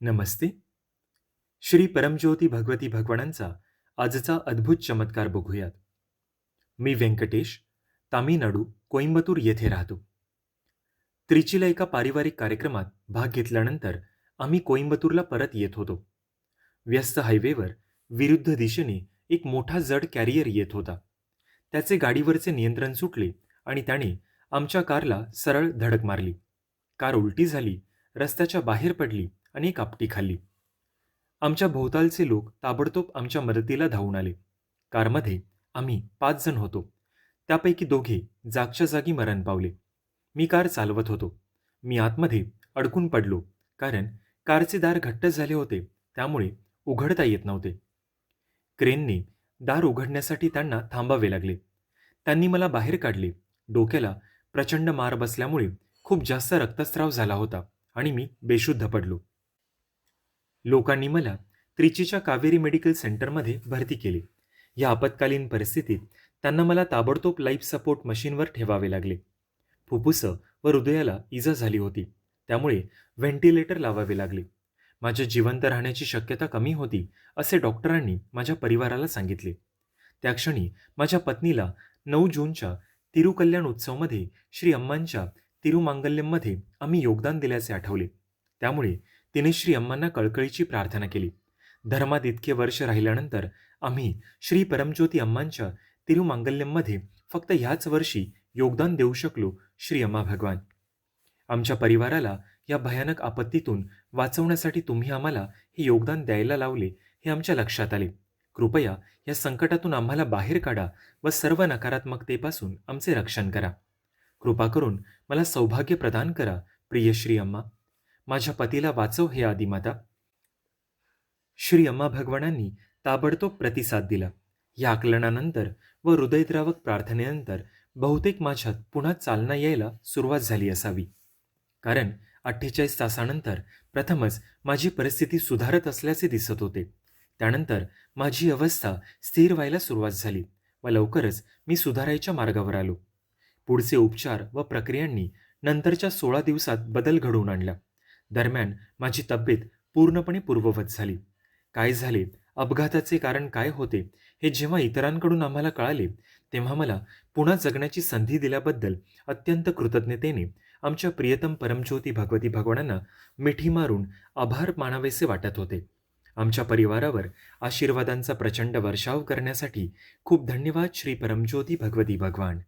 नमस्ते. श्री परमज्योती भगवती भगवानांचा आजचा अद्भुत चमत्कार बघूयात. मी व्यंकटेश तामिळनाडू कोइंबतूर येथे राहतो. त्रिचीला एका पारिवारिक कार्यक्रमात भाग घेतल्यानंतर आम्ही कोईंबतूरला परत येत होतो. व्यस्त हायवेवर विरुद्ध दिशेने एक मोठा जड कॅरियर येत होता. त्याचे गाडीवरचे नियंत्रण सुटले आणि त्याने आमच्या कारला सरळ धडक मारली. कार उलटी झाली रस्त्याच्या बाहेर पडली आणि एक आपटी खाल्ली. आमच्या भोवतालचे लोक ताबडतोब आमच्या मदतीला धावून आले. कारमध्ये आम्ही पाच जण होतो. त्यापैकी दोघे जागच्या जागी मरण पावले. मी कार चालवत होतो. मी आतमध्ये अडकून पडलो कारण कारचे दार घट्ट झाले होते त्यामुळे उघडता येत नव्हते. क्रेनने दार उघडण्यासाठी त्यांना थांबावे लागले. त्यांनी मला बाहेर काढले. डोक्याला प्रचंड मार बसल्यामुळे खूप जास्त रक्तस्राव झाला होता आणि मी बेशुद्ध पडलो. लोकांनी मला त्रिचीच्या कावेरी मेडिकल सेंटरमध्ये भरती केले. या आपत्कालीन परिस्थितीत त्यांना मला ताबडतोब लाईफ सपोर्ट मशीनवर ठेवावे लागले. फुफ्फुसं व हृदयाला इजा झाली होती. त्यामुळे व्हेंटिलेटर लावावे लागले. माझ्या जिवंत राहण्याची शक्यता कमी होती असे डॉक्टरांनी माझ्या परिवाराला सांगितले. त्या क्षणी माझ्या पत्नीला नऊ जूनच्या तिरुकल्याण उत्सवमध्ये श्री अम्मांच्या तिरुमांगल्यममध्ये आम्ही योगदान दिल्याचे आठवले. त्यामुळे तिने श्री अम्मांना कळकळीची प्रार्थना केली. धर्मात इतके वर्ष राहिल्यानंतर आम्ही श्री परमज्योती अम्मांच्या तिरुमांगल्यममध्ये फक्त ह्याच वर्षी योगदान देऊ शकलो श्री अम्मा भगवान. आमच्या परिवाराला या भयानक आपत्तीतून वाचवण्यासाठी तुम्ही आम्हाला हे योगदान द्यायला लावले हे आमच्या लक्षात आले. कृपया या संकटातून आम्हाला बाहेर काढा व सर्व नकारात्मकतेपासून आमचे रक्षण करा. कृपा करून मला सौभाग्य प्रदान करा प्रिय श्री अम्मा. माझ्या पतीला वाचव हे आदिमाता श्री अम्मा भगवानांनी ताबडतोब प्रतिसाद दिला. या आकलनानंतर व हृदयद्रावक प्रार्थनेनंतर बहुतेक माझ्यात पुन्हा चालना यायला सुरुवात झाली असावी. कारण अठ्ठेचाळीस तासानंतर प्रथमच माझी परिस्थिती सुधारत असल्याचे दिसत होते. त्यानंतर माझी अवस्था स्थिर व्हायला सुरुवात झाली व लवकरच मी सुधारायच्या मार्गावर आलो. पुढचे उपचार व प्रक्रियांनी नंतरच्या सोळा दिवसात बदल घडवून आणला. दरम्यान माझी तब्येत पूर्णपणे पूर्ववत झाली. काय झाले? अपघाताचे कारण काय होते? हे जेव्हा इतरांकडून आम्हाला कळाले तेव्हा मला पुन्हा जगण्याची संधी दिल्याबद्दल अत्यंत कृतज्ञतेने आमच्या प्रियतम परमज्योती भगवती भगवानांना मिठी मारून आभार मानावेसे वाटत होते. आमच्या परिवारावर आशीर्वादांचा प्रचंड वर्षाव करण्यासाठी खूप धन्यवाद श्री परमज्योती भगवती भगवान.